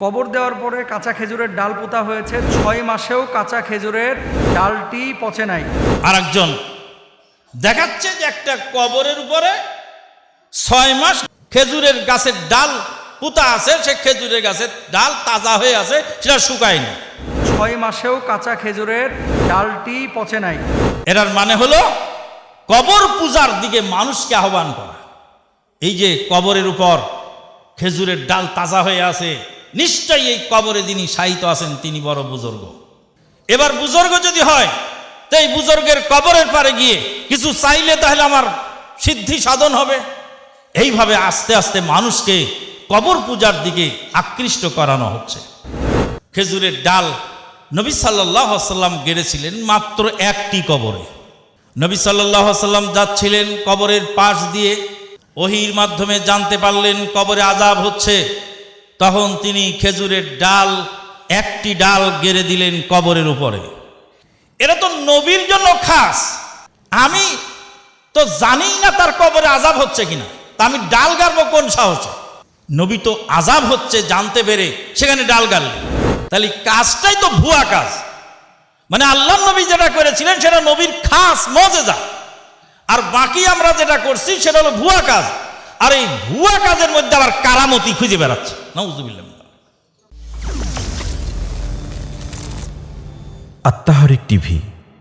কবর দেওয়ার পরে কাঁচা খেজুরের ডাল পোতা হয়েছে। ছয় মাসেও কাঁচা খেজুরের ডালটি পচে নাই। আর একজন দেখাচ্ছে যে একটা কবরের উপরে ছয় মাস খেজুরের গাছের ডাল পুতা আছে সে খেজুরের গাছের ডাল তাজা হয়ে আছে সেটা শুকায়নি ছয় মাসেও কাঁচা খেজুরের ডালটি পচে নাই। এটার মানে হলো কবর পূজার দিকে মানুষকে আহ্বান করা। এই যে কবরের উপর খেজুরের ডাল তাজা হয়ে আছে নিশ্চয়ই এই কবরে যিনি সাহিত্য আছেন, তিনি বড় বুজুর্গ। এবার বুজুর্গ যদি হয়, তো এই বুজুর্গের কবরের পারে গিয়ে কিছু চাইলে তাহলে আমার সিদ্ধি সাধন হবে। এইভাবে আস্তে আস্তে মানুষকে কবর পূজার দিকে আকৃষ্ট করানো হচ্ছে। খেজুরের ডাল নবী সাল্লাহ সাল্লাম গেড়েছিলেন মাত্র একটি কবরে। নবী সাল্লাহ সাল্লাম যাচ্ছিলেন কবরের পাশ দিয়ে। ওহির মাধ্যমে জানতে পারলেন কবরে আজাব হচ্ছে। তখন তিনি খেজুরের ডাল, একটি ডাল গেড়ে দিলেন কবরের উপরে। এটা তো নবীর জন্য খাস। আমি তো জানি না তার কবরে আজাব হচ্ছে কিনা। তা আমি ডাল গাড়বো কোন সাহসে? নবী তো আজাব হচ্ছে জানতে পেরে সেখানে ডাল গাড়লেন। তাহলে কাজটাই তো ভুয়া কাজ। মানে আল্লাহ নবী যেটা করেছিলেন সেটা নবীর খাস মজেজা। আর বাকি আমরা যেটা করছি সেটা হলো ভুয়া কাজ। আর এই ভুয়া কাজের মধ্যে আবার কারামতি খুঁজে বেড়াচ্ছে। আত্মাহারিক টিভি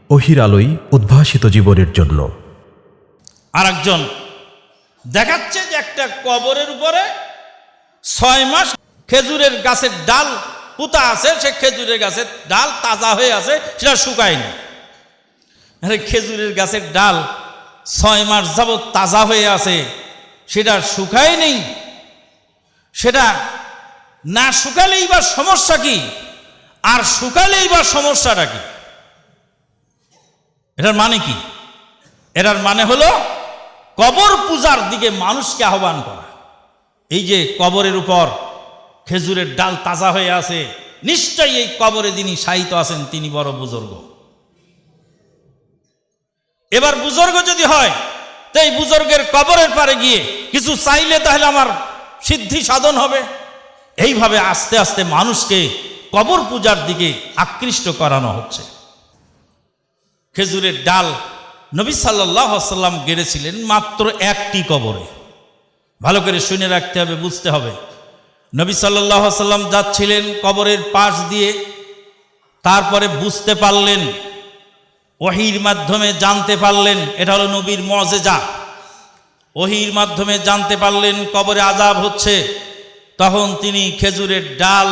অহির আলোয় উদ্ভাসিত জীবনের জন্য। আরেকজন দেখাচ্ছে যে একটা কবরের উপরে ছয় মাস খেজুরের গাছের ডাল পুতা আছে সে খেজুরের গাছের ডাল তাজা হয়ে আছে সেটা শুকায়নি। আরে খেজুরের গাছের ডাল ছয় মাস যাবৎ তাজা হয়ে আছে সেটা শুকায় নেই। সেটা না শুকালেই বা সমস্যা কি? আর শুকালেই বা সমস্যাটা কি? এটার মানে কি? এটার মানে হলো কবর পূজার দিকে মানুষকে আহ্বান করা। এই যে কবরের উপর খেজুরের ডাল তাজা হয়ে আছে, নিশ্চয়ই এই কবরে যিনি সাহিত্য আছেন, তিনি বড় বুজুর্গ। এবার বুজুর্গ যদি হয় এই বুজুর্গের কবরের পারে গিয়ে কিছু চাইলে তাহলে আমার সিদ্ধি সাধন হবে। এইভাবে আস্তে আস্তে মানুষকে কবর পূজার দিকে আকৃষ্ট করানো হচ্ছে। খেজুরের ডাল নবী সাল্লাহ সাল্লাম গেড়েছিলেন মাত্র একটি কবরে। ভালো করে শুনে রাখতে হবে, বুঝতে হবে। নবী সাল্লাহ সাল্লাম যাচ্ছিলেন কবরের পাশ দিয়ে, তারপরে বুঝতে পারলেন ওহির মাধ্যমে জানতে পারলেন, এটা হলো নবীর মজেজা। ওহির মাধ্যমে জানতে পারলেন, কবরে আজাব হচ্ছে। তখন তিনি খেজুরের ডাল,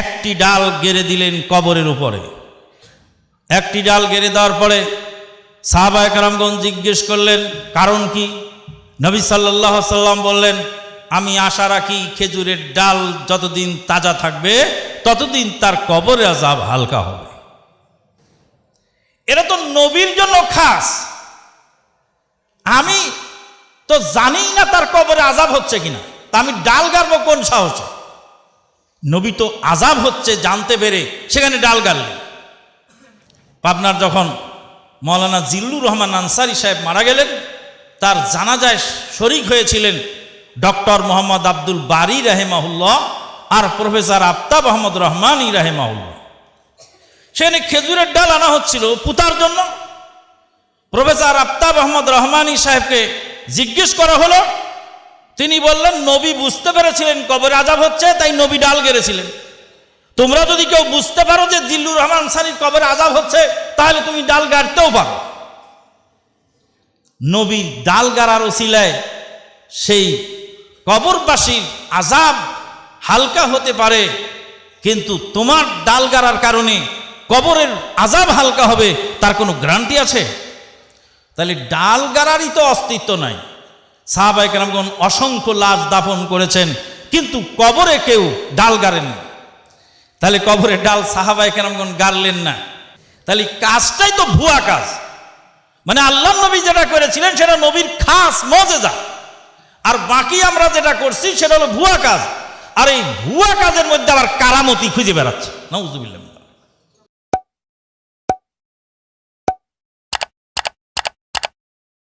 একটি ডাল গেড়ে দিলেন কবরের উপরে। একটি ডাল গেড়ে দেওয়ার পরে সাহাবায় কারামগঞ্জ জিজ্ঞেস করলেন, কারণ কি? নবী সাল্লাহ সাল্লাম বললেন, আমি আশা রাখি খেজুরের ডাল যতদিন তাজা থাকবে, ততদিন তার কবরে আজাব হালকা হবে। এটা তো নবীর জন্য খাস। আমি তো জানি না তার কবরে আজাব হচ্ছে কিনা, তা আমি ডাল গাড়বো কোন সাহসে? নবী তো আজাব হচ্ছে জানতে পেরে সেখানে ডাল গাড়লেন। পাবনার যখন মৌলানা জিল্লুর রহমান আনসারি সাহেব মারা গেলেন, তার জানাজায় শরিক হয়েছিলেন ডক্টর মোহাম্মদ আব্দুল বারি রাহেমাহুল্লাহ আর প্রফেসর আফতাব আহমদ রহমানি রাহেমাহুল্লাহ। সেখানে খেজুরের ডাল আনা হচ্ছিল পুতার জন্য। প্রফেসর আফতাব আহমদ রহমানি সাহেবকে জিজ্ঞেস করা হলো, তিনি বললেন, নবী বুঝতে পেরেছিলেন কবরে আজাব হচ্ছে, তাই নবী ডাল গেড়েছিলেন। তোমরা যদি কেউ বুঝতে পারো যে দিল্লুর রহমান সানির কবরে আজাব হচ্ছে, তাহলে তুমি ডাল গাড়তেও পারো। নবীর ডাল গাড়ার ওসিলায় সেই কবরবাসীর আজাব হালকা হতে পারে, কিন্তু তোমার ডাল গাড়ার কারণে কবরের আজাব হালকা হবে, তার কোনো গ্যারান্টি আছে? তাহলে ডাল গাড়ারই তো অস্তিত্ব নাই। সাহাবাই কেরামগণ অসংখ্য লাশ দাফন করেছেন, কিন্তু কবরে কেউ ডাল গাড়েননি। তাহলে কবরে ডাল সাহাবাই কেরামগণ গাড়লেন না। তাহলে কাজটাই তো ভুয়া কাজ। মানে আল্লাহ নবী যেটা করেছিলেন, সেটা নবীর খাস মজেজা। আর বাকি আমরা যেটা করছি, সেটা হলো ভুয়া কাজ। আর এই ভুয়া কাজের মধ্যে আবার কারামতি খুঁজে বেড়াচ্ছে। নজুবিল্লাহ